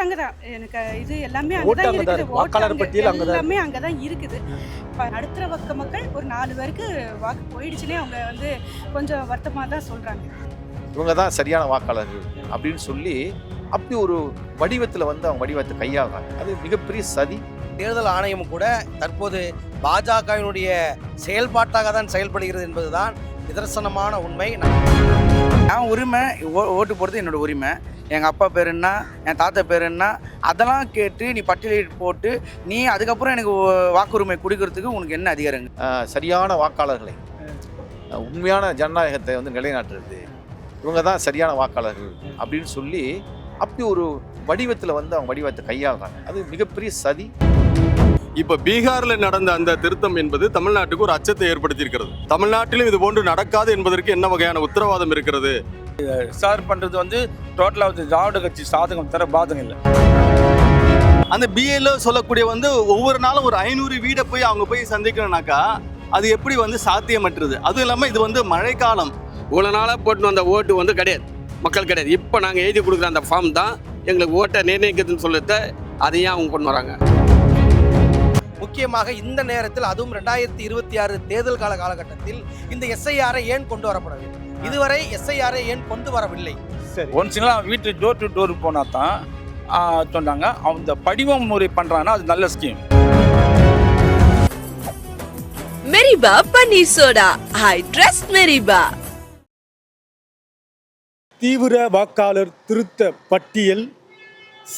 Booth அங்கே தான் எனக்கு இது எல்லாமே அங்கே அங்கதான் தான் இருக்குது. வாக்காளர் அங்க- பட்டியல் அங்கதான் எல்லாமே அங்கே தான் இருக்குது. இப்போ நடுத்தர வக்க மக்கள் ஒரு நாலு பேருக்கு வாக்கு போயிடுச்சுன்னே அவங்க வந்து கொஞ்சம் வருத்தமாக தான் சொல்கிறாங்க இவங்க தான் சரியான வாக்காளர்கள் அப்படின்னு சொல்லி அப்படி ஒரு வடிவத்தில் வந்து அவங்க வடிவத்தை கையாளுறாங்க. அது மிகப்பெரிய சதி. தேர்தல் ஆணையம் கூட தற்போது பாஜகவினுடைய செயல்பாட்டாக தான் செயல்படுகிறது என்பதுதான் நிதர்சனமான உண்மை என் உரிமை ஓ ஓட்டு போடுறது என்னோட உரிமை. எங்கள் அப்பா பேர் என்ன என் தாத்தா பேர் என்ன அதெல்லாம் கேட்டு நீ பட்டியலிட்டு போட்டு நீ அதுக்கப்புறம் எனக்கு வாக்குரிமை கொடுக்கறதுக்கு உனக்கு என்ன அதிகாரங்க? சரியான வாக்காளர்களை. உண்மையான ஜனநாயகத்தை வந்து நிலைநாட்டுறது. இவங்க தான் சரியான வாக்காளர்கள் அப்படின்னு சொல்லி அப்படி ஒரு வடிவத்தில் வந்து அவங்க வடிவத்தை கையாளுறாங்க. அது மிகப்பெரிய சதி. இப்ப பீகார்ல நடந்த அந்த திருத்தம் என்பது தமிழ்நாட்டுக்கு ஒரு அச்சத்தை ஏற்படுத்தியிருக்கிறது. தமிழ்நாட்டிலும் இது போன்று நடக்காது என்பதற்கு என்ன வகையான உத்தரவாதம் இருக்கிறது? சார் பண்ணுறது வந்து டோட்டலாக வந்து திராவிட கட்சி சாதகம் தர பாதகம் இல்லை. அந்த பிஏல சொல்லக்கூடிய வந்து ஒவ்வொரு நாளும் ஒரு ஐநூறு வீடை போய் அவங்க போய் சந்திக்கணும்னாக்கா அது எப்படி வந்து சாத்தியமற்றது? அதுவும் இல்லாம இது வந்து மழைக்காலம். இவ்வளோ நாளாக போட்டு வந்த ஓட்டு வந்து கிடையாது. மக்கள் கிடையாது. இப்போ நாங்கள் எழுதி கொடுக்குற அந்த ஃபார்ம் தான் எங்களுக்கு ஓட்டை நிர்ணயிக்கிறதுன்னு சொல்லிட்டு அதையும் அவங்க கொண்டு வராங்க. முக்கியமாக இந்த நேரத்தில் அதுவும் ரெண்டாயிரத்தி இருபத்தி ஆறு தேர்தல் கால காலகட்டத்தில் இந்த எஸ்ஐஆரை ஏன் கொண்டு வரப்படவில்லை இதுவரை எஸ்ஐஆரை ஏன் கொண்டு வரவில்லை? சரி. ஒன்ஸ்லாம் வீட்டு டோர் டு டோர் போனால் தான் சொன்னாங்க. அந்த படிவம் முறை பண்ணுறாங்கன்னா அது நல்ல ஸ்கீம் மெரிபா பன்னீர் சோடா ஐ ட்ரஸ்ட் மெரிபா தீவிர வாக்காளர் திருத்த பட்டியல்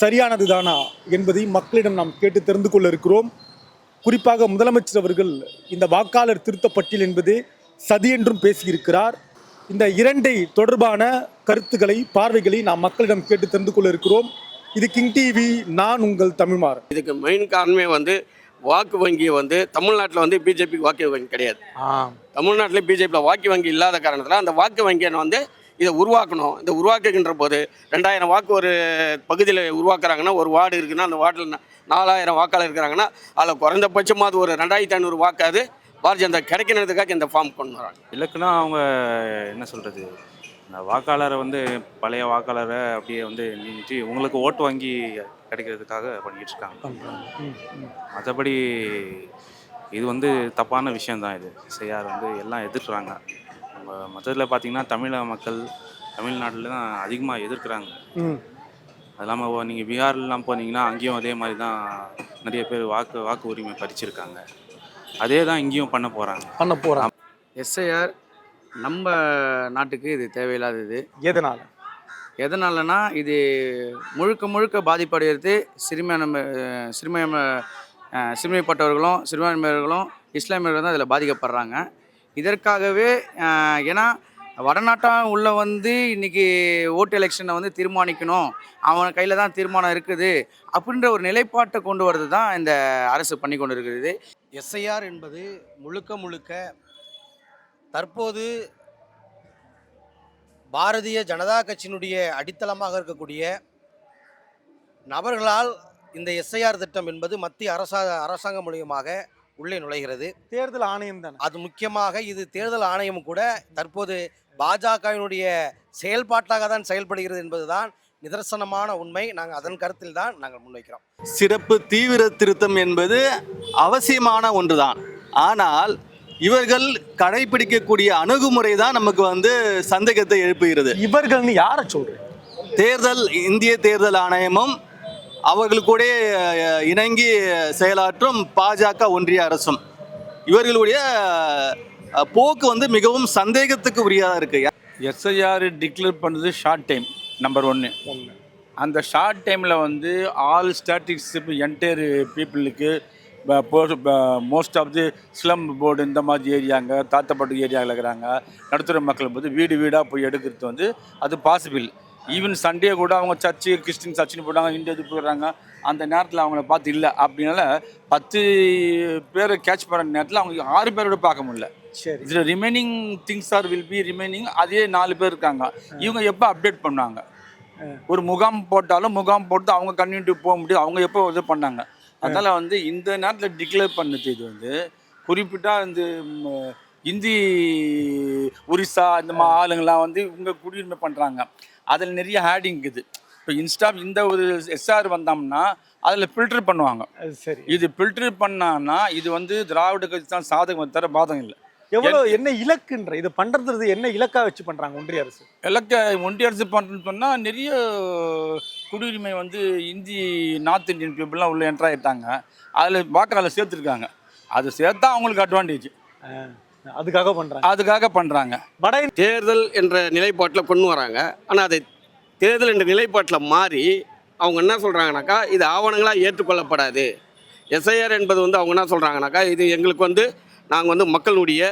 சரியானதுதானா என்பதை மக்களிடம் நாம் கேட்டு தெரிந்து கொள்ள இருக்கிறோம். குறிப்பாக முதலமைச்சர் அவர்கள் இந்த வாக்காளர் திருத்த பட்டியல் என்பது சதி என்றும் பேசியிருக்கிறார். இந்த இரண்டை தொடர்பான கருத்துக்களை பார்வைகளை நாம் மக்களிடம் கேட்டு தெரிந்து கொள்ள இருக்கிறோம். இது கிங் டிவி நான் உங்கள் தமிழ்மாறன். இதுக்கு மெயின் காரணமே வந்து வாக்கு வங்கி வந்து தமிழ்நாட்டில் வந்து பிஜேபிக்கு வாக்கு வங்கி கிடையாது. தமிழ்நாட்டில் பிஜேபியில் வாக்கு வங்கி இல்லாத காரணத்தில் அந்த வாக்கு வங்கியை வந்து இதை உருவாக்கணும். இந்த உருவாக்குகின்ற போது ரெண்டாயிரம் வாக்கு ஒரு பகுதியில் உருவாக்குறாங்கன்னா ஒரு வார்டு இருக்குன்னா அந்த வார்டில் நாலாயிரம் வாக்காளர் இருக்கிறாங்கன்னா அதில் குறைந்தபட்சமாக அது ஒரு ரெண்டாயிரத்தி ஐநூறு வாக்காது பாரதிய ஜனதா கிடைக்கணுன்றதுக்காக இந்த ஃபார்ம் கொண்டு வராங்க. இலக்குனா அவங்க என்ன சொல்கிறது இந்த வாக்காளரை வந்து பழைய வாக்காளரை அப்படியே வந்து நின்றுட்டு உங்களுக்கு ஓட்டு வாங்கி கிடைக்கிறதுக்காக பண்ணிக்கிட்டு இருக்காங்க. மற்றபடி இது வந்து தப்பான விஷயம்தான் இது. செய்யார் வந்து எல்லாம் எதிர்க்கிறாங்க. நம்ம மற்றதில் பார்த்தீங்கன்னா தமிழக மக்கள் தமிழ்நாட்டில் தான் அதிகமாக எதிர்க்கிறாங்க. அது இல்லாமல் நீங்கள் பீகார்லாம் போனீங்கன்னா அங்கேயும் அதே மாதிரி தான் நிறைய பேர் வாக்கு வாக்கு உரிமை பறிச்சிருக்காங்க. அதே தான் இங்கேயும் பண்ண போகிறாங்க பண்ண போறான் எஸ்ஐஆர் நம்ம நாட்டுக்கு இது தேவையில்லாதது. எதனால? எதனாலனா இது முழுக்க முழுக்க பாதிப்படைகிறது சிறுமியான சிறுமியான சிறுமைப்பட்டவர்களும் சிறுபான்மையினர்களும் இஸ்லாமியர்கள் தான் இதில் பாதிக்கப்படுறாங்க. இதற்காகவே ஏன்னா வடநாட்டாக உள்ள வந்து இன்னைக்கு ஓட்டு எலெக்ஷனை வந்து தீர்மானிக்கணும். அவன் கையில் தான் தீர்மானம் இருக்குது. அப்படின்ற ஒரு நிலைப்பாட்டை கொண்டு வரது தான் இந்த அரசு பண்ணி கொண்டு இருக்கிறது எஸ்ஐஆர் என்பது முழுக்க முழுக்க தற்போது பாரதிய ஜனதா கட்சியினுடைய அடித்தளமாக இருக்கக்கூடிய நபர்களால் இந்த எஸ்ஐஆர் திட்டம் என்பது மத்திய அரசா அரசாங்கம் மூலியமாக உள்ளே நுழைகிறது. தேர்தல் ஆணையம் தானே? அது முக்கியமாக இது தேர்தல் ஆணையம் கூட தற்போது பாஜகவினுடைய செயல்பாட்டாக தான் செயல்படுகிறது என்பதுதான் நிதர்சனமான உண்மை. நாங்கள் அதன் கருத்தில் தான் நாங்கள் முன்வைக்கிறோம். சிறப்பு தீவிர திருத்தம் என்பது அவசியமான ஒன்றுதான். ஆனால் இவர்கள் கடைபிடிக்கக்கூடிய அணுகுமுறை தான் நமக்கு வந்து சந்தேகத்தை எழுப்புகிறது. இவர்கள்னு யாரை சொல்றேன் தேர்தல் இந்திய தேர்தல் ஆணையமும் அவர்களுக்கூட இணங்கி செயலாற்றும் பாஜக ஒன்றிய அரசும். இவர்களுடைய போக்கு வந்து மிகவும் சந்தேகத்துக்கு உரியதாக இருக்கு. எஸ்ஐஆர் டிக்ளேர் பண்ணுறது ஷார்ட் டைம் நம்பர் ஒன்று அந்த ஷார்ட் டைமில் வந்து ஆல் ஸ்டாட்டிக்ஸ் என்டையர் பீப்புளுக்கு most of the slum board இந்த மாதிரி ஏரியாங்க தாத்தப்பட்டு ஏரியாவில் இருக்கிறாங்க நடுத்தர மக்கள் வந்து வீடு வீடாக போய் எடுக்கிறது வந்து அது பாசிபிள் ஈவன் சண்டே கூட அவங்க சர்ச்சு கிறிஸ்டின் சர்ச்சுன்னு போடுறாங்க இந்து இது போடுறாங்க அந்த நேரத்தில் அவங்கள பார்த்து இல்லை. அப்படினால பத்து பேரை கேட்ச் பண்ணுற நேரத்தில் அவங்க ஆறு பேரோட பார்க்க முடியல. சரி. இதில் remaining things are will be remaining அதே நாலு பேர் இருக்காங்க. இவங்க எப்போ அப்டேட் பண்ணாங்க ஒரு முகாம் போட்டாலும் முகாம் போட்டு அவங்க கன்டினியூ போக முடியும் அவங்க எப்போ இது பண்ணாங்க? அதனால் வந்து இந்த நேரத்தில் டிக்ளேர் பண்ணது இது வந்து. குறிப்பிட்டா இந்த ம், இந்தி ஒரிசா இந்த மாதிரி ஆளுங்கெல்லாம் வந்து இவங்க குடியுரிமை பண்ணுறாங்க அதில் நிறைய ஹேடிங் இருக்குது. இப்போ இன்ஸ்டா இந்த ஒரு எஸ்ஆர் வந்தோம்னா அதில் ஃபில்டர் பண்ணுவாங்க. சரி. இது ஃபில்டர் பண்ணான்னா இது வந்து திராவிட கட்சி தான் சாதகம் தவிர பாதகம் இல்லை. எவ்வளவு என்ன இலக்குன்ற இது பண்றது என்ன இலக்கா வச்சு பண்றாங்க ஒன்றிய அரசு? இலக்க ஒன்றிய அரசு பண்ணுறதுன்னு சொன்னால் நிறைய குடியுரிமை வந்து இந்தி நார்த் இந்தியன் பீப்புளெலாம் உள்ள என்ட்ரு ஆகிட்டாங்க அதில் வாக்காளர் சேர்த்துருக்காங்க. அது சேர்த்தா அவங்களுக்கு அட்வான்டேஜ் அதுக்காக பண்றாங்க. அதுக்காக பண்ணுறாங்க வட தேர்தல் என்ற நிலைப்பாட்டில் கொண்டு வராங்க. ஆனால் அதை தேர்தல் என்ற நிலைப்பாட்டில் மாறி அவங்க என்ன சொல்கிறாங்கனாக்கா இது ஆவணங்களாக ஏற்றுக்கொள்ளப்படாது. எஸ்ஐஆர் என்பது வந்து அவங்க என்ன சொல்கிறாங்கனாக்கா இது எங்களுக்கு வந்து நாங்கள் வந்து மக்களுடைய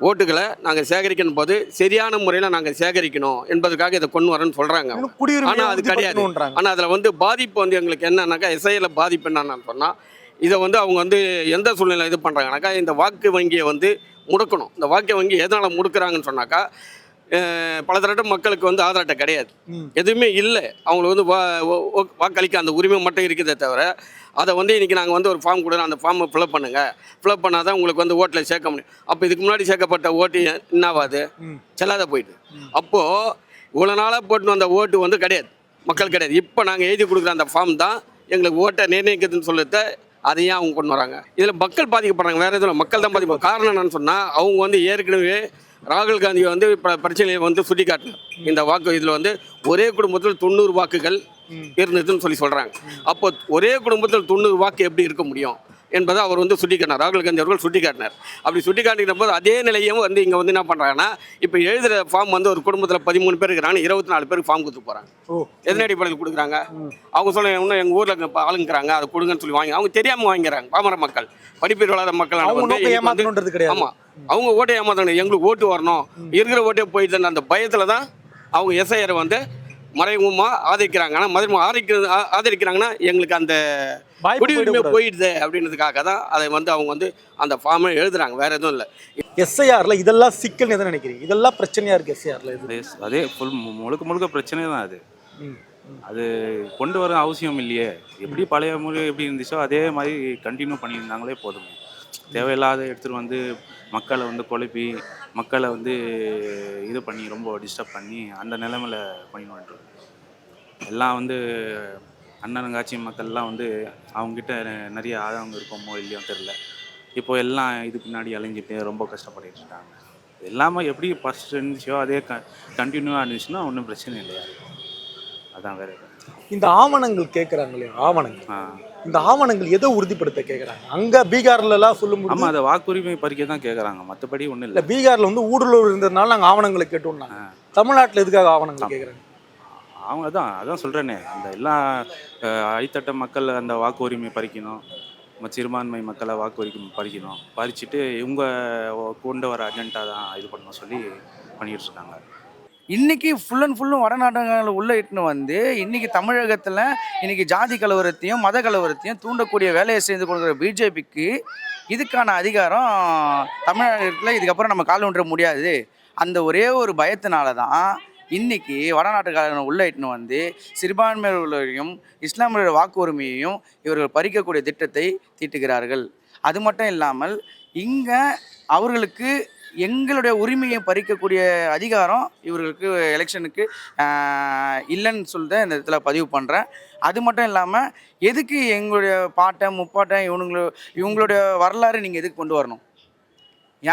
ஓட்டுகளை நாங்கள் சேகரிக்கணும் போது சரியான முறையில் நாங்கள் சேகரிக்கணும் என்பதற்காக இதை கொண்டு வரேன்னு சொல்கிறாங்க இன்னும் குடியுரிமை ஆனா அது கிடையாது. ஆனால் அதில் வந்து பாதிப்பு வந்து எங்களுக்கு என்னன்னாக்கா எஸ்ஐயில் பாதிப்பு என்னன்னு சொன்னால் இதை வந்து அவங்க வந்து எந்த சூழ்நிலை இது பண்ணுறாங்கனாக்கா இந்த வாக்கு வங்கியை வந்து முடக்கணும். இந்த வாக்கு வங்கி எதனால் முடுக்குறாங்கன்னு சொன்னாக்கா பல தரட்டு மக்களுக்கு வந்து ஆதார் அட்டை கிடையாது. எதுவுமே இல்லை. அவங்களுக்கு வந்து வா வாக்களிக்க அந்த உரிமை மட்டும் இருக்குதே தவிர அதை வந்து இன்றைக்கி நாங்கள் வந்து ஒரு ஃபார்ம் கொடுக்குறோம் அந்த ஃபார்மை ஃபில்அப் பண்ணுங்கள் ஃபில்அப் பண்ணால் தான் உங்களுக்கு வந்து ஓட்டில் சேர்க்க முடியும். அப்போ இதுக்கு முன்னாடி சேர்க்கப்பட்ட ஓட்டு என்னாவாது. செல்லாத போயிட்டு. அப்போது இவ்வளோ நாளாக போட்டு வந்த ஓட்டு வந்து கிடையாது. மக்கள் கிடையாது. இப்போ நாங்கள் எழுதி கொடுக்குற அந்த ஃபார்ம் தான் எங்களுக்கு ஓட்டை நிர்ணயிக்குதுன்னு சொல்லிட்டு அதையும் அவங்க கொண்டு வராங்க. இதில் மக்கள் பாதிக்கப்படுறாங்க. வேறு எதுவும் மக்கள் தான் பாதிப்பு காரணம் என்னன்னு சொன்னால் அவங்க வந்து ஏற்கனவே ராகுல் காந்தி வந்து பிரச்சனையை வந்து சுட்டி காட்டினார் இந்த வாக்கு இதில் வந்து ஒரே குடும்பத்தில் தொண்ணூறு வாக்குகள் இருந்ததுன்னு சொல்லி சொல்கிறாங்க அப்போ ஒரே குடும்பத்தில் தொண்ணூறு வாக்கு எப்படி இருக்க முடியும்? என்பதை அவர் வந்து சுட்டி காட்டினார் ராகுல் காந்தி அவர்கள் சுட்டி காட்டினார் அப்படி சுட்டி காட்டின போது அதே நிலையும் வந்து இங்கே வந்து என்ன பண்ணுறாங்கன்னா இப்போ எழுதுகிற ஃபார்ம் வந்து ஒரு குடும்பத்தில் பதிமூணு பேர் இருக்கிறாங்க. இருபத்தி நாலு பேருக்கு ஃபார்ம் கொடுத்து போகிறாங்க எதன் அடிப்படையில் கொடுக்குறாங்க? அவங்க சொல்ல இன்னும் எங்கள் ஊரில் ஆளுங்கிறாங்க அதை கொடுங்கன்னு சொல்லி வாங்கி அவங்க தெரியாமல் வாங்கிக்கிறாங்க. பாமர மக்கள் படிப்பு இல்லாத மக்கள் ஆமாம் அவங்க ஓட்டை ஏமாத்தணும். எங்களுக்கு ஓட்டு வரணும். இருக்கிற ஓட்டே போயிட்டு அந்த பயத்தில் தான் அவங்க எஸ்ஐஆர் வந்து மறைமுகமாக ஆதரிக்கிறாங்க. ஆனால் மறைமுக ஆதரிக்கிறது ஆதரிக்கிறாங்கன்னா எங்களுக்கு அந்த குடியுரிமை. போயிடுது அப்படின்றதுக்காக தான் அதை வந்து அவங்க வந்து அந்த ஃபார்மை எழுதுறாங்க. வேற எதுவும் இல்லை. எஸ்ஐஆர்ல இதெல்லாம் சிக்கல் எதை நினைக்கிறீங்க? இதெல்லாம் பிரச்சனையா இருக்கு எஸ்ஐஆர்ல இது? அதே ஃபுல் முழுக்க முழுக்க பிரச்சனை தான் அது. அது கொண்டு வர அவசியம் இல்லையே. எப்படி பழைய முறை எப்படி இருந்துச்சோ அதே மாதிரி கண்டினியூ பண்ணியிருந்தாங்களே போதுமே. தேவையில்லாத எடுத்துகிட்டு வந்து மக்களை வந்து குழப்பி மக்களை வந்து இது பண்ணி ரொம்ப டிஸ்டர்ப் பண்ணி அந்த நிலைமையில பண்ணிட்டு வந்துட்டு எல்லாம் வந்து அண்ணனுங்காட்சி மக்கள்லாம் வந்து அவங்ககிட்ட நிறைய ஆதரவு இருக்குமோ இல்லையோ தெரில இப்போ எல்லாம் இது பின்னாடி அலைஞ்சிட்டு ரொம்ப கஷ்டப்பட்டுட்டு இருக்காங்க. எல்லாமே எப்படி ஃபஸ்ட் இருந்துச்சோ அதே க கண்டினியூவாக இருந்துச்சுன்னா ஒன்றும் பிரச்சனை இல்லையா? அதான் வேற. இந்த ஆவணங்கள் கேட்கறாங்க இல்லையா? ஆவணங்கள். இந்த ஆவணங்கள் எதை உறுதிப்படுத்த கேட்கறாங்க அங்க பீகார்ல எல்லாம் சொல்லும் ஆமாம் அதை வாக்குரிமை பறிக்க தான் கேட்குறாங்க மற்றபடி ஒன்றும் இல்ல. பீகார்ல வந்து ஊடுருவல் இருந்ததுனால நாங்க ஆவணங்களை கேட்டோம்னாங்க. தமிழ்நாட்டுல எதுக்காக ஆவணங்கள் கேட்கறாங்க அவங்க தான் அதான் சொல்கிறேனே அந்த எல்லா அடித்தட்ட மக்கள் அந்த வாக்கு உரிமை பறிக்கணும். நம்ம சிறுபான்மை மக்களை வாக்கு உரிமை பறிக்கணும். பறிச்சுட்டு இவங்க கொண்டு வர அஜெண்டா தான் இது பண்ணணும் சொல்லி பண்ணிட்டு இருக்காங்க இன்னைக்கு ஃபுல் அண்ட் ஃபுல்லும் வடநாட்டங்களை உள்ள இட்டுன்னு வந்து இன்னைக்கு தமிழகத்தில் இன்னைக்கு ஜாதி கலவரத்தையும் மத கலவரத்தையும் தூண்டக்கூடிய வேலையை செய்து கொடுக்குற பிஜேபிக்கு இதுக்கான அதிகாரம் தமிழகத்தில் இதுக்கப்புறம் நம்ம கால் ஒன்ற முடியாது. அந்த ஒரே ஒரு பயத்தினால தான் இன்னைக்கு வடநாட்டுக்காரன் உள்ள இட்டுன்னு வந்து சிறுபான்மையினர்களையும் இஸ்லாமியர்கள் வாக்கு உரிமையையும் இவர்கள் பறிக்கக்கூடிய திட்டத்தை தீட்டுகிறார்கள். அது மட்டும் இல்லாமல் இங்கே அவர்களுக்கு எங்களுடைய உரிமையை பறிக்கக்கூடிய அதிகாரம் இவர்களுக்கு எலெக்ஷனுக்கு இல்லைன்னு சொல்லிட்டு இந்த இடத்துல பதிவு பண்ணுறேன் அது மட்டும் இல்லாமல் எதுக்கு எங்களுடைய பாட்டை முப்பாட்டை இவனுங்களோ இவங்களுடைய வரலாறு நீங்கள் எதுக்கு கொண்டு வரணும்?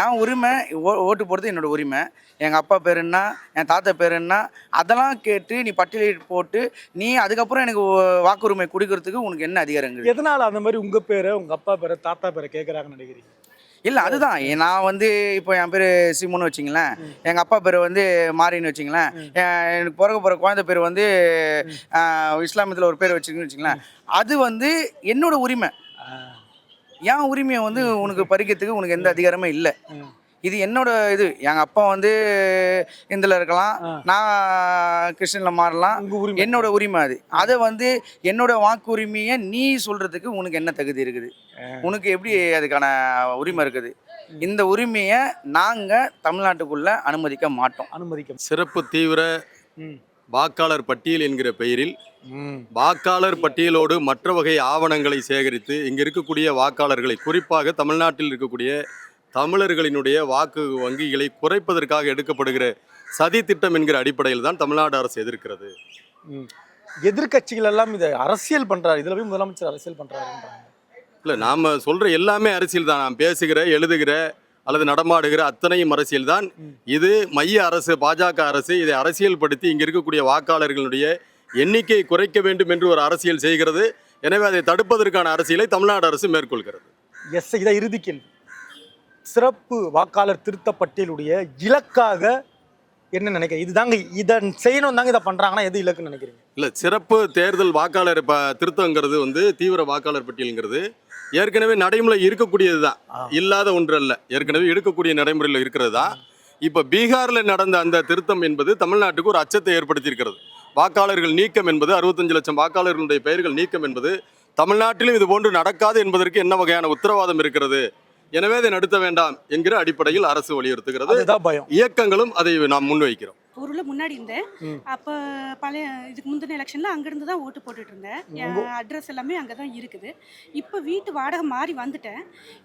என் உரிமை ஓ ஓட்டு போடுறது என்னோட உரிமை. எங்கள் அப்பா பேர் என்ன என் தாத்தா பேர் என்ன அதெல்லாம் கேட்டு நீ பட்டியலிட்டு போட்டு நீ அதுக்கப்புறம் எனக்கு வாக்குரிமை கொடுக்கறதுக்கு உனக்கு என்ன அதிகாரங்கள்? எதனால அந்த மாதிரி உங்க பேரை உங்க அப்பா பேரை தாத்தா பேரை கேட்கறாங்கன்னு நினைக்கிறீங்க? இல்லை அதுதான். நான் வந்து இப்போ என் பேர் சிம்முன்னு வச்சிங்களேன். எங்கள் அப்பா பேர் வந்து மாரின்னு வச்சிங்களேன். என் எனக்கு பிறக்க போகிற குழந்தை பேர் வந்து இஸ்லாமியத்தில் ஒரு பேர் வச்சுக்கணும்னு வச்சிங்களேன். அது வந்து என்னோட உரிமை. என் உரிமையை வந்து உனக்கு பறிக்கிறதுக்கு உனக்கு எந்த அதிகாரமே இல்லை. இது என்னோட இது. எங்கள் அப்பா வந்து இந்தில் இருக்கலாம். நான் கிறிஸ்டினில் மாறலாம். என்னோட உரிமை அது. அதை வந்து என்னோட வாக்குரிமையை நீ சொல்றதுக்கு உனக்கு என்ன தகுதி இருக்குது? உனக்கு எப்படி அதுக்கான உரிமை இருக்குது? இந்த உரிமையை நாங்க தமிழ்நாட்டுக்குள்ள அனுமதிக்க மாட்டோம். அனுமதிக்க சிறப்பு தீவிர. வாக்காளர் பட்டியல் என்கிற பெயரில். வாக்காளர் பட்டியலோடு மற்ற வகை ஆவணங்களை சேகரித்து இங்கு இருக்கக்கூடிய வாக்காளர்களை குறிப்பாக தமிழ்நாட்டில் இருக்கக்கூடிய தமிழர்களினுடைய வாக்கு வங்கிகளை குறைப்பதற்காக எடுக்கப்படுகிற சதி திட்டம் என்கிற அடிப்படையில் தான் தமிழ்நாடு அரசு எதிர்க்கிறது ம். எதிர்க்கட்சிகள் எல்லாம் இதை அரசியல் பண்றாரு இதுல போய் முதலமைச்சர் அரசியல் பண்றாருன்றாங்க இல்லை நாம் சொல்கிற எல்லாமே அரசியல் தான் நாம் பேசுகிற எழுதுகிற அல்லது நடமாடுகிற அத்தனையும் அரசியல் தான் இது மைய அரசு பாஜக அரசு இதை அரசியல்படுத்தி இங்கே இருக்கக்கூடிய வாக்காளர்களுடைய எண்ணிக்கையை குறைக்க வேண்டும் என்று ஒரு அரசியல் செய்கிறது. எனவே அதை தடுப்பதற்கான அரசியலை தமிழ்நாடு அரசு மேற்கொள்கிறது. எஸ் இதை இறுதி கேள்வி. சிறப்பு வாக்காளர் திருத்த பட்டியலுடைய இலக்காக என்ன நினைக்கிறீங்க? இதுதாங்க இதை செய்யணும் தாங்க இதை பண்றாங்கன்னா எது இலக்குன்னு நினைக்கிறீங்க? இல்லை சிறப்பு தேர்தல் வாக்காளர் திருத்தங்கிறது வந்து தீவிர வாக்காளர் பட்டியலுங்கிறது. ஏற்கனவே நடைமுறை இருக்கக்கூடியது தான் இல்லாத ஒன்று அல்ல ஏற்கனவே இருக்கக்கூடிய நடைமுறையில் இருக்கிறது. தான் இப்போ பீகாரில் நடந்த அந்த திருத்தம் என்பது தமிழ்நாட்டுக்கு ஒரு அச்சத்தை ஏற்படுத்தியிருக்கிறது. வாக்காளர்கள் நீக்கம் என்பது அறுபத்தஞ்சு லட்சம் வாக்காளர்களுடைய பெயர்கள் நீக்கம் என்பது தமிழ்நாட்டிலும் இது போன்று நடக்காது என்பதற்கு என்ன வகையான உத்தரவாதம் இருக்கிறது? எனவே அதை நடத்த வேண்டாம் என்கிற அடிப்படையில் அரசு வலியுறுத்துகிறது. இயக்கங்களும் அதை நாம் முன்வைக்கிறோம். ஊரில் முன்னாடி இருந்தேன். அப்போ பழைய இதுக்கு முந்தின எலெக்ஷனில் அங்கேருந்து தான் ஓட்டு போட்டுட்டு இருந்தேன். என் அட்ரஸ் எல்லாமே அங்கே தான் இருக்குது. இப்போ வீட்டு வாடகை மாறி வந்துட்டேன்.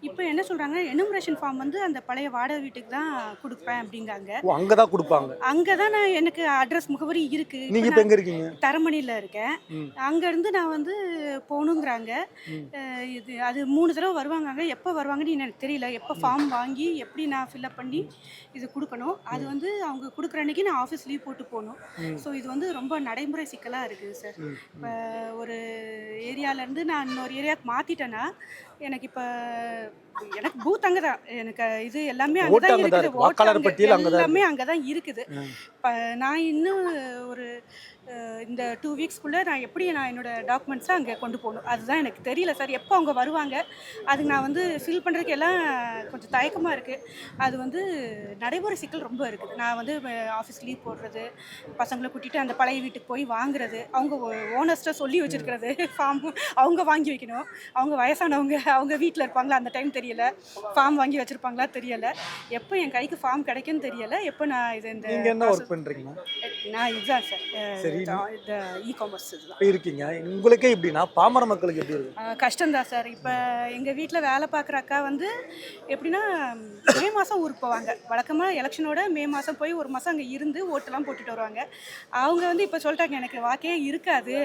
இப்போ என்ன சொல்கிறாங்க எனுமரேஷன் ஃபார்ம் வந்து அந்த பழைய வாடகை வீட்டுக்கு தான் கொடுப்பேன் அப்படிங்காங்க ஓ அங்கதான் கொடுப்பாங்க. அங்கே தான் நான் எனக்கு அட்ரஸ் முகவரி இருக்குது நீங்க இப்ப எங்க இருக்கீங்க? தரமணியில் இருக்கேன். அங்கேருந்து நான் வந்து போகணுங்கிறாங்க. இது அது மூணு தடவை வருவாங்க எப்போ வருவாங்கன்னு எனக்கு தெரியல. எப்போ ஃபார்ம் வாங்கி எப்படி நான் ஃபில்அப் பண்ணி இது கொடுக்கணும். அது வந்து அவங்க கொடுக்குற அன்னைக்கு நான் ஆஃபீஸ் லீவ் போட்டு போகணும். ஸோ இது வந்து ரொம்ப நடைமுறை சிக்கலாக இருக்குது சார். இப்போ ஒரு ஏரியாலேருந்து நான் இன்னொரு ஏரியாவுக்கு மாற்றிட்டேன்னா எனக்கு இப்போ எனக்கு பூத் அங்கே தான் எனக்கு இது எல்லாமே அங்கே தான் இருக்குது. வாக்காளர் பட்டியல் அங்கே எல்லாமே அங்கே தான் இருக்குது. இப்போ நான் இன்னும் ஒரு இந்த டூ வீக்ஸ்க்குள்ளே நான் எப்படி நான் என்னோட டாக்குமெண்ட்ஸை அங்கே கொண்டு போகணும்? அதுதான் எனக்கு தெரியல. சார் எப்போ அவங்க வருவாங்க? அதுக்கு நான் வந்து ஃபில் பண்ணுறதுக்கு எல்லாம் கொஞ்சம் தயக்கமாக இருக்குது அது வந்து நடைமுறை சிக்கல் ரொம்ப இருக்குது. நான் வந்து ஆஃபீஸ் லீவ் போடுறது பசங்களை கூட்டிகிட்டு அந்த பழைய வீட்டுக்கு போய் வாங்குறது அவங்க ஓனர்ஸ்ட்டை சொல்லி வச்சுருக்கிறது ஃபார்ம் அவங்க வாங்கி வைக்கணும். அவங்க வயசானவங்க. அவங்க வீட்டில் இருப்பாங்களா? அந்த டைம் தெரியல. ஃபார்ம் வாங்கி வச்சுருப்பாங்களா? தெரியல. எப்போ என் கைக்கு ஃபார்ம் கிடைக்குன்னு தெரியல. எப்போ நான் இது இந்த நீங்க என்ன ஒர்க் பண்றீங்க? நான் இதுதான் சார். இந்த இ காமர்ஸ் இதுதான். இருக்கீங்க. உங்களுக்கே எப்படின்னா பாமர மக்களுக்கு எப்படி இருக்கு கஷ்டம்தான் சார் இப்போ எங்கள் வீட்டில் வேலை பார்க்குற அக்கா வந்து எப்படின்னா மே மாதம் ஊருக்கு போவாங்க. வழக்கமாக எலெக்ஷனோட மே மாதம் போய் ஒரு மாதம் அங்கே இருந்து ஓட்டெல்லாம் போட்டுட்டு வருவாங்க. அவங்க வந்து இப்போ சொல்லிட்டாங்க எனக்கு வாக்கே இருக்காது.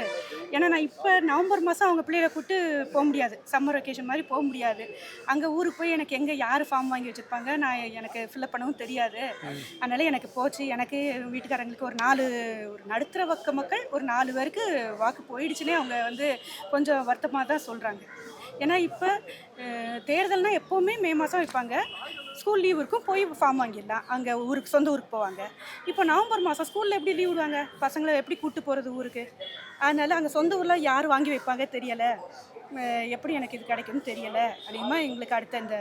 ஏன்னா நான் இப்போ நவம்பர் மாதம் அவங்க பிள்ளைகளை கூப்பிட்டு போக முடியாது. சம்மர் வெக்கேஷன் மாதிரி மாதிரி போக முடியாது. அங்கே ஊருக்கு போய் எனக்கு எங்கே யார் ஃபார்ம் வாங்கி வச்சுருப்பாங்க? நான் எனக்கு ஃபில்அப் பண்ணவும் தெரியாது. அதனால் எனக்கு போச்சு. எனக்கு வீட்டுக்காரங்களுக்கு ஒரு நாலு ஒரு நடுத்தர பக்க மக்கள் ஒரு நாலு பேருக்கு வாக்கு போயிடுச்சுன்னே அவங்க வந்து கொஞ்சம் வருத்தமாக தான் சொல்கிறாங்க ஏன்னா இப்போ தேர்தல்னால் எப்போவுமே மே மாதம் வைப்பாங்க. ஸ்கூல் லீவ் இருக்கும் போய் ஃபார்ம் வாங்கிடலாம். அங்கே ஊருக்கு சொந்த ஊருக்கு போவாங்க. இப்போ நவம்பர் மாதம் ஸ்கூலில் எப்படி லீவ் விடுவாங்க? பசங்களை எப்படி கூட்டு போகிறது ஊருக்கு? அதனால் அங்கே சொந்த ஊரில் யார் வாங்கி வைப்பாங்க தெரியலை. எப்படி எனக்கு இது கிடைக்கும்னு தெரியலை. அதிகமாக எங்களுக்கு அடுத்த இந்த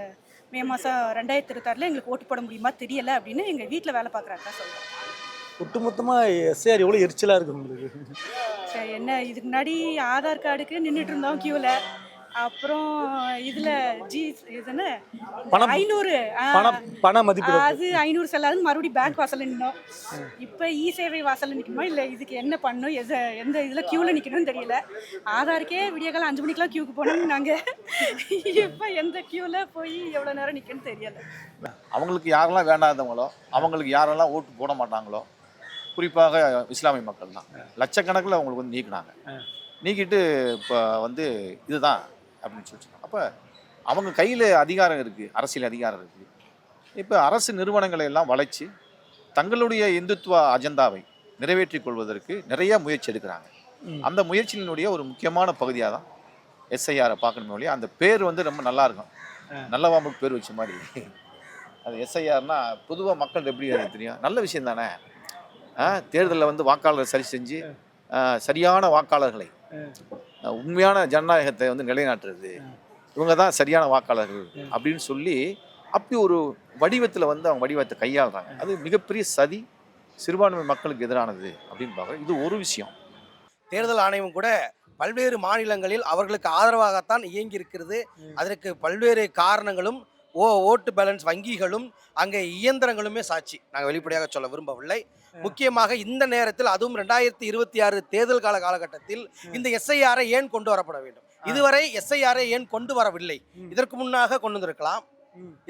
மே மாதம் ரெண்டாயிரத்தி இருபத்தாறில் எங்களுக்கு ஓட்டு போட முடியுமா தெரியலை அப்படின்னு எங்கள் வீட்டில் வேலை பார்க்குறாங்க சொல்கிறேன் ஒட்டுமொத்தமா எஸ்ஏஆர் எவ்வளவு எரிச்சலா இருக்கு உங்களுக்கு? சரி என்ன இதுக்கு முன்னாடி ஆதார் கார்டுக்கு நின்றுட்டு இருந்தோம் க்யூவில் அப்புறம் இதில் ஜி இது என்ன? பணம். ஐநூறு. பண பண மதிப்பு அது ஐநூறு செல்லாது மறுபடியும் பேங்க் வாசல்ல நின்னோம். இப்போ இ சேவை வாசல்ல நிற்கணுமா இல்லை இதுக்கு என்ன பண்ணணும்? எது எந்த இதில் க்யூவில் நிற்கணும்னு தெரியல. ஆதாருக்கே விடிய காலம் அஞ்சு மணிக்கெலாம் க்யூக்கு போனோம் நாங்கள் இப்போ எந்த க்யூவில் போய் எவ்வளோ நேரம் நிற்கணும்னு தெரியல. அவங்களுக்கு யாரெல்லாம் வேண்டாதவங்களோ அவங்களுக்கு யாரெல்லாம் ஓட்டு போட மாட்டாங்களோ குறிப்பாக இஸ்லாமிய மக்கள் தான் லட்சக்கணக்கில் அவங்களுக்கு வந்து நீக்கினாங்க. நீக்கிட்டு இப்போ வந்து இதுதான். அப்படின்னு சொல்லிட்டு அப்போ அவங்க கையில் அதிகாரம் இருக்குது அரசியல் அதிகாரம் இருக்குது இப்போ அரசு நிறுவனங்களை எல்லாம் வளைச்சு தங்களுடைய இந்துத்துவ அஜெண்டாவை நிறைவேற்றிக் கொள்வதற்கு நிறைய முயற்சி எடுக்கிறாங்க. அந்த முயற்சியினுடைய ஒரு முக்கியமான பகுதியாக தான் எஸ்ஐஆரை பார்க்கணுமே ஒழிய அந்த பேர் வந்து ரொம்ப நல்லா இருக்கும். நல்லவாம்புக்கு பேர் வச்ச மாதிரி. அது எஸ்ஐஆர்னா பொதுவாக மக்கள் எப்படி தெரியும்? நல்ல விஷயம் தானே? தேர்தலில் வந்து வாக்காளரை சரி செஞ்சு சரியான வாக்காளர்களை உண்மையான ஜனநாயகத்தை வந்து நிலைநாட்டுறது. இவங்க தான் சரியான வாக்காளர்கள் அப்படின்னு சொல்லி அப்படி ஒரு வடிவத்தில் வந்து அவங்க வடிவத்தை கையாளுறாங்க. அது மிகப்பெரிய சதி சிறுபான்மை மக்களுக்கு எதிரானது அப்படின்னு பார்க்குறோம். இது ஒரு விஷயம். தேர்தல் ஆணையம் கூட பல்வேறு மாநிலங்களில் அவர்களுக்கு ஆதரவாகத்தான் இயங்கி இருக்கிறது அதற்கு பல்வேறு காரணங்களும் ஓ ஓட்டு பேலன்ஸ் வங்கிகளும் அங்கே இயந்திரங்களுமே சாட்சி. நாங்கள் வெளிப்படையாக சொல்ல விரும்பவில்லை. முக்கியமாக இந்த நேரத்தில் அதுவும் ரெண்டாயிரத்தி இருபத்தி ஆறு தேர்தல் கால காலகட்டத்தில் இந்த எஸ்ஐஆரை ஏன் கொண்டு வரப்பட வேண்டும்? இதுவரை எஸ்ஐஆரை ஏன் கொண்டு வரவில்லை? இதற்கு முன்னாக கொண்டு வந்திருக்கலாம்.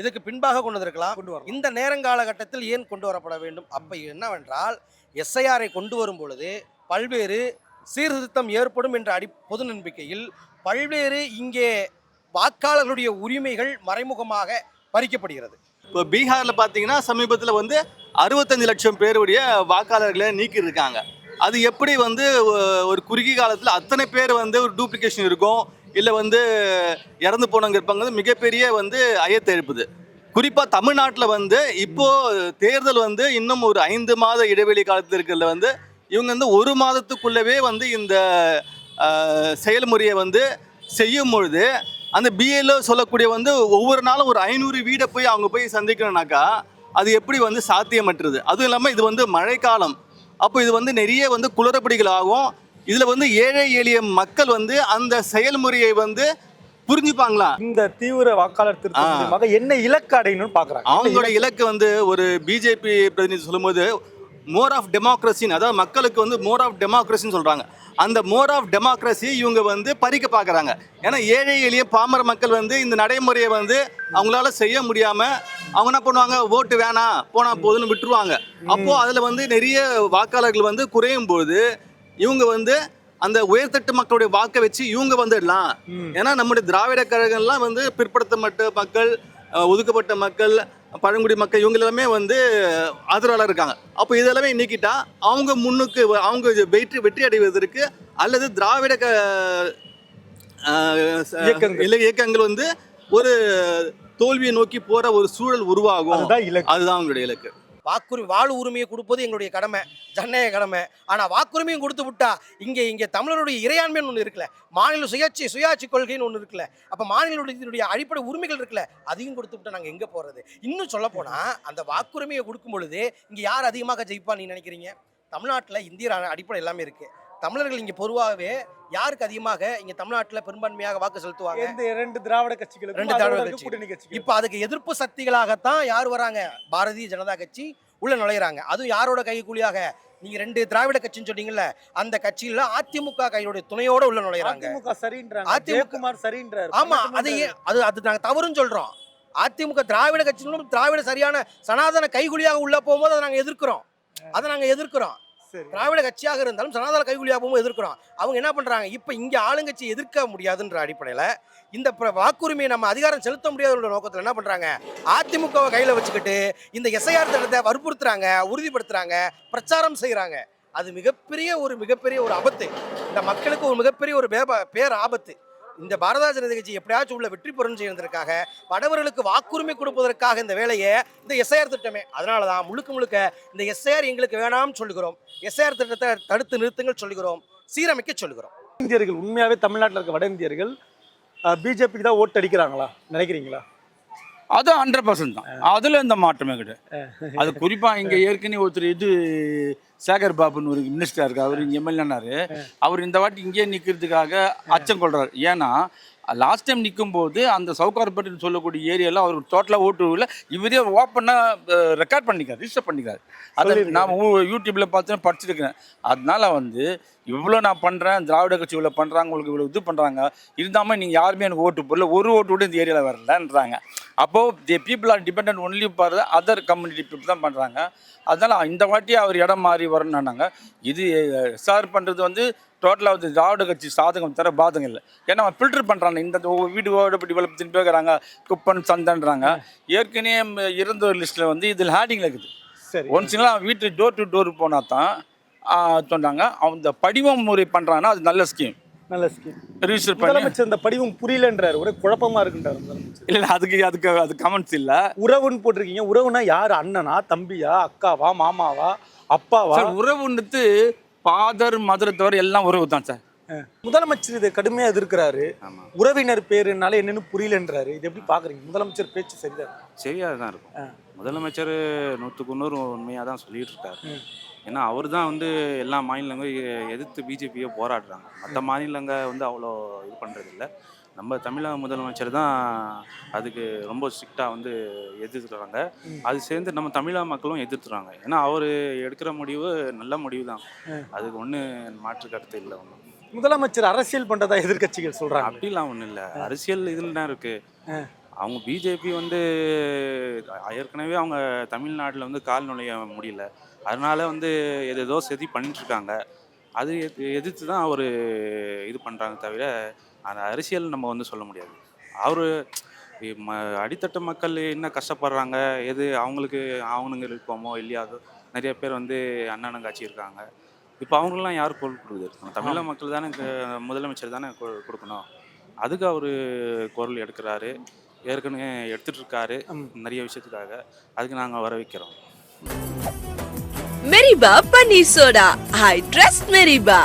இதற்கு பின்பாக கொண்டு வந்திருக்கலாம். இந்த நேரங்காலகட்டத்தில் ஏன் கொண்டு வரப்பட வேண்டும்? அப்ப என்னவென்றால் எஸ்ஐஆரை கொண்டு வரும் பொழுது பல்வேறு சீர்திருத்தம் ஏற்படும் என்ற அடி பொது நம்பிக்கையில் பல்வேறு இங்கே வாக்காளர்களுடைய உரிமைகள் மறைமுகமாக பறிக்கப்படுகிறது. இப்போ பீகாரில் பார்த்தீங்கன்னா சமீபத்தில் வந்து அறுபத்தஞ்சு லட்சம் பேருடைய வாக்காளர்களை நீக்கியிருக்காங்க. அது எப்படி வந்து ஒரு குறுகிய காலத்தில் அத்தனை பேர் வந்து ஒரு டூப்ளிகேஷன் இருக்கும் இல்லை வந்து இறந்து போனவங்க இருப்பாங்க மிகப்பெரிய வந்து ஐயத்தை எழுப்புது குறிப்பாக தமிழ்நாட்டில் வந்து இப்போது தேர்தல் வந்து இன்னும் ஒரு ஐந்து மாத இடைவெளி காலத்தில் இருக்கிறதுல வந்து இவங்க வந்து ஒரு மாதத்துக்குள்ளவே வந்து இந்த செயல்முறையை வந்து செய்யும் பொழுது அந்த பிஏல சொல்லக்கூடிய வந்து ஒவ்வொரு நாளும் ஒரு ஐநூறு வீடை போய் அவங்க போய் சந்திக்கணும்னாக்கா அது எப்படி வந்து சாத்தியமற்றது? அதுவும் இல்லாமல் இது வந்து மழைக்காலம். அப்போ இது வந்து நிறைய வந்து குளறுபடிகள் ஆகும். இதில் வந்து ஏழை எளிய மக்கள் வந்து அந்த செயல்முறையை வந்து புரிஞ்சுப்பாங்களா? இந்த தீவிர வாக்காளர் திருத்தம் ஆ. மூலியமாக என்ன இலக்கு அடையணும்னு பாக்குறாங்க. அவங்களோட இலக்கு வந்து ஒரு பிஜேபி பிரதிநிதி சொல்லும்போது மோர் ஆஃப் டெமோக்ரஸின்னு அதாவது மக்களுக்கு வந்து மோர் ஆஃப் டெமோக்ரஸின்னு சொல்கிறாங்க அந்த மோர் ஆஃப் டெமோக்ரஸி இவங்க வந்து பறிக்க பார்க்குறாங்க ஏன்னா ஏழை எளிய பாமர மக்கள் வந்து இந்த நடைமுறையை வந்து அவங்களால செய்ய முடியாமல் அவங்க என்ன பண்ணுவாங்க? ஓட்டு வேணாம் போனால் போதுன்னு விட்டுருவாங்க. அப்போது அதில் வந்து நிறைய வாக்காளர்கள் வந்து குறையும் போது இவங்க வந்து அந்த உயர்தட்டு மக்களுடைய வாக்கை வச்சு இவங்க வந்துடலாம். ஏன்னா நம்முடைய திராவிட கழகங்கள்லாம் வந்து பிற்படுத்தப்பட்ட மக்கள் ஒதுக்கப்பட்ட மக்கள் பழங்குடி மக்கள் இவங்க எல்லாமே வந்து ஆதரவாளர் இருக்காங்க. அப்போ இதெல்லாமே நீக்கிட்டா அவங்க முன்னுக்கு அவங்க வெற்றி வெற்றி அடைவதற்கு அல்லது திராவிட க இயக்கங்கள். இல்லை இயக்கங்கள் வந்து ஒரு தோல்வியை நோக்கி போற ஒரு சூழல் உருவாகும். அதுதான் அவங்களுடைய இலக்கு. வாக்குரிமை வாழ் உரிமையை கொடுப்பது எங்களுடைய கடமை ஜனநாயக கடமை. ஆனால் வாக்குரிமையும் கொடுத்து விட்டா இங்கே இங்கே தமிழருடைய இறையாண்மைன்னு ஒன்று இருக்குல்ல மாநில சுயாட்சி சுயாட்சி கொள்கைன்னு ஒன்று இருக்குல்ல அப்போ மாநிலத்தினுடைய அடிப்படை உரிமைகள் இருக்குல்ல அதையும் கொடுத்து விட்டா நாங்கள் எங்கே போகிறது இன்னும் சொல்ல போனால் அந்த வாக்குரிமையை கொடுக்கும் பொழுது இங்கே யார் அதிகமாக ஜெயிப்பா நீ நினைக்கிறீங்க? தமிழ்நாட்டில் இந்திய அடிப்படை எல்லாமே இருக்குது தமிழர்கள் இங்கே பொதுவாகவே யாருக்கு அதிகமாக இங்கே தமிழ்நாட்டில் பெரும்பான்மையாக வாக்கு செலுத்துவாங்க? இந்த இரண்டு திராவிட கட்சிகளுக்கு ரெண்டு திராவிட கட்சி. கூட்டணி கட்சிகள். இப்போ அதுக்கு எதிர்ப்பு சக்திகளாகத்தான் யார் வராங்க? பாரதிய ஜனதா கட்சி உள்ள நுழையிறாங்க. அதுவும் யாரோட கைக்கூலியாக நீங்க ரெண்டு திராவிட கட்சின்னு சொன்னீங்கல்ல அந்த கட்சியில அதிமுக கையோட துணையோட உள்ள நுழையிறாங்க. அதிமுக சரின்றாங்க. அதிமுக சரின்றாரு. ஆமா அது ஏன் அது அது நாங்க தவறுன்னு சொல்றோம். அதிமுக திராவிட கட்சிகளும் திராவிட சரியான சனாதன கைகுலியாக உள்ள போகும்போது அதை நாங்க எதிர்க்கிறோம். அதை நாங்க எதிர்க்கிறோம். திராவிட கட்சியாக இருந்தாலும் சனாதன கைகுலியாகவும் எதிர்க்கிறோம். அவங்க என்ன பண்றாங்க? இப்போ இங்க ஆளுங்கட்சி எதிர்க்க முடியாதுன்ற அடிப்படையில இந்த வாக்குரிமையை நம்ம அதிகாரம் செலுத்த முடியாத நோக்கத்தில் என்ன பண்றாங்க? அதிமுகவை கையில வச்சுக்கிட்டு இந்த எஸ்ஐஆர் திட்டத்தை வற்புறுத்துறாங்க உறுதிப்படுத்துறாங்க பிரச்சாரம் செய்கிறாங்க அது மிகப்பெரிய ஒரு மிகப்பெரிய ஒரு ஆபத்து. இந்த மக்களுக்கு ஒரு மிகப்பெரிய ஒரு பேப பேர் ஆபத்து. இந்த பாரதிய ஜனதா கட்சி எப்படியாச்சும் உள்ள வெற்றி பெறும் செய்வதற்காக வடவர்களுக்கு வாக்குரிமை கொடுப்பதற்காக இந்த வேலையை இந்த எஸ்ஐஆர் திட்டமே. அதனால தான் முழுக்க முழுக்க இந்த எஸ்ஐஆர் எங்களுக்கு வேணாம்னு சொல்லுகிறோம். எஸ்ஐஆர் திட்டத்தை தடுத்து நிறுத்துங்கள் சொல்லுகிறோம். சீரமைக்க சொல்லுகிறோம். இந்தியர்கள் உண்மையாகவே தமிழ்நாட்டில் இருக்க வட இந்தியர்கள் பிஜேபிக்கு தான் ஓட்டு அடிக்கிறாங்களா? நினைக்கிறீங்களா? அது ஹண்ட்ரட் பர்சன்ட் தான். அதில் எந்த மாற்றமே கிடையாது. அது குறிப்பாக இங்கே ஏற்கனவே ஒருத்தர் இது சேகர் பாபுன்னு ஒரு மினிஸ்டர் இருக்கு அவர் இங்கே எம்எல்ஏனாரு அவர் இந்த வாட்டி இங்கேயே நிற்கிறதுக்காக அச்சம் கொள்றாரு. ஏன்னா லாஸ்ட் டைம் நிற்கும் போது அந்த சவுகார்பேட்டுன்னு சொல்லக்கூடிய ஏரியாவில் அவருக்கு டோட்டலாக ஓட்டு இல்லை இவரே ஓப்பனாக ரெக்கார்ட் பண்ணிக்காரு ரிஜிஸ்டர் பண்ணிக்காரு அதை. நான் யூடியூப்ல பார்த்து படிச்சிருக்கிறேன். அதனால வந்து இவ்வளோ நான் பண்ணுறேன் திராவிட கட்சி இவ்வளோ பண்ணுறாங்க உங்களுக்கு இவ்வளோ இது பண்ணுறாங்க இருந்தாமல் நீங்கள் யாருமே எனக்கு ஓட்டு போடல. ஒரு ஓட்டு கூட இந்த ஏரியாவில் வரலன்றாங்க. அப்போது the people are depend only for other community people தான் பண்ணுறாங்க அதனால் இந்த வாட்டி அவர் இடம் மாறி வரணுன்னாங்க இது எஸ்ஆர் பண்ணுறது வந்து டோட்டலாக வந்து திராவிட கட்சி சாதகம் தர பாதகம் இல்லை. ஏன்னா அவன் ஃபில்டர் பண்ணுறாங்க இந்த வீடு இப்படி வளர்ப்பு திரும்பி வைக்கிறாங்க குப்பன் சந்தன்றாங்க. ஏற்கனவே ம், இறந்தோர் லிஸ்ட்டில் வந்து இதில் ஹேடிங்கில் இருக்குது. சரி. ஒன்ஸுங்களாம் வீட்டு டோர் டு டோர் போனால் தான் சொன்னாங்க. அந்த படிவம் முறை பண்ணுறாங்கன்னா அது நல்ல ஸ்கீம் நல்ல ஸ்கீம் ரிஜிஸ்டர் பண்ணி. முதலமைச்சர் இந்த படிவம் புரியலன்றாரு. ஒரே குழப்பமா இருக்குன்றாரு முதலமைச்சர். இல்லை அதுக்கு அதுக்கு அது கமெண்ட்ஸ் இல்லை. உறவுன்னு போட்டிருக்கீங்க. உறவுனா யார்? அண்ணனா தம்பியா அக்காவா மாமாவா அப்பாவா? உறவுன்றது ஃபாதர் மதரை தவிர எல்லாம் உறவு தான் சார் முதலமைச்சர் இதை கடுமையா எதிர்க்கிறாரு. உறவினர் பேருனால என்னன்னு புரியலன்றாரு. இது எப்படி பாக்குறீங்க? முதலமைச்சர் பேச்சு சரிதான். சரியாக தான் இருக்கும் முதலமைச்சர் நூற்றுக்கு நூறு உண்மையாக தான் சொல்லிட்டு இருக்காரு ஏன்னா அவர் தான் வந்து எல்லா மாநிலங்களும் எதிர்த்து பிஜேபியை போராடுறாங்க. மற்ற மாநிலங்க வந்து அவ்வளோ இது பண்ணுறதில்ல நம்ம தமிழக முதலமைச்சர் தான் அதுக்கு ரொம்ப ஸ்ட்ரிக்டாக வந்து எதிர்க்கிறாங்க. அது சேர்ந்து நம்ம தமிழக மக்களும் எதிர்த்துறாங்க ஏன்னா அவர் எடுக்கிற முடிவு நல்ல முடிவு தான். அதுக்கு ஒன்றும் மாற்று கருத்து இல்லை ஒன்றும் முதலமைச்சர் அரசியல் பண்றதா எதிர்க்கட்சிகள் சொல்றாங்க. அப்படிலாம் ஒன்றும் இல்லை. அரசியல் இதில் தான் இருக்கு. அவங்க பிஜேபி வந்து ஏற்கனவே அவங்க தமிழ்நாட்டில் வந்து கால் நுழைய முடியல. அதனால வந்து ஏதேதோ சதி பண்ணிட்டு இருக்காங்க. அது எது- எதிர்த்து தான் அவர் இது பண்ணுறாங்க தவிர அந்த அரசியல் நம்ம வந்து சொல்ல முடியாது. அவர் ம அடித்தட்டு மக்கள் என்ன கஷ்டப்படுறாங்க? எது அவங்களுக்கு அவனுங்க இருக்கோமோ இல்லையாதோ நிறைய பேர் வந்து அண்ணனுங்காட்சி இருக்காங்க. இப்போ அவங்களெலாம் யார் குரல் கொடுக்குது? தமிழக மக்கள் தானே க- முதலமைச்சர் தானே கு- கொடுக்கணும். அதுக்கு அவர் குரல் எடுக்கிறாரு. ஏற்கனவே எடுத்துட்டு இருக்காரு நிறைய விஷயத்துக்காக. அதுக்கு நாங்கள் வர வைக்கிறோம். மெரிபா பன்னீர் சோடா. I trust மெரிபா.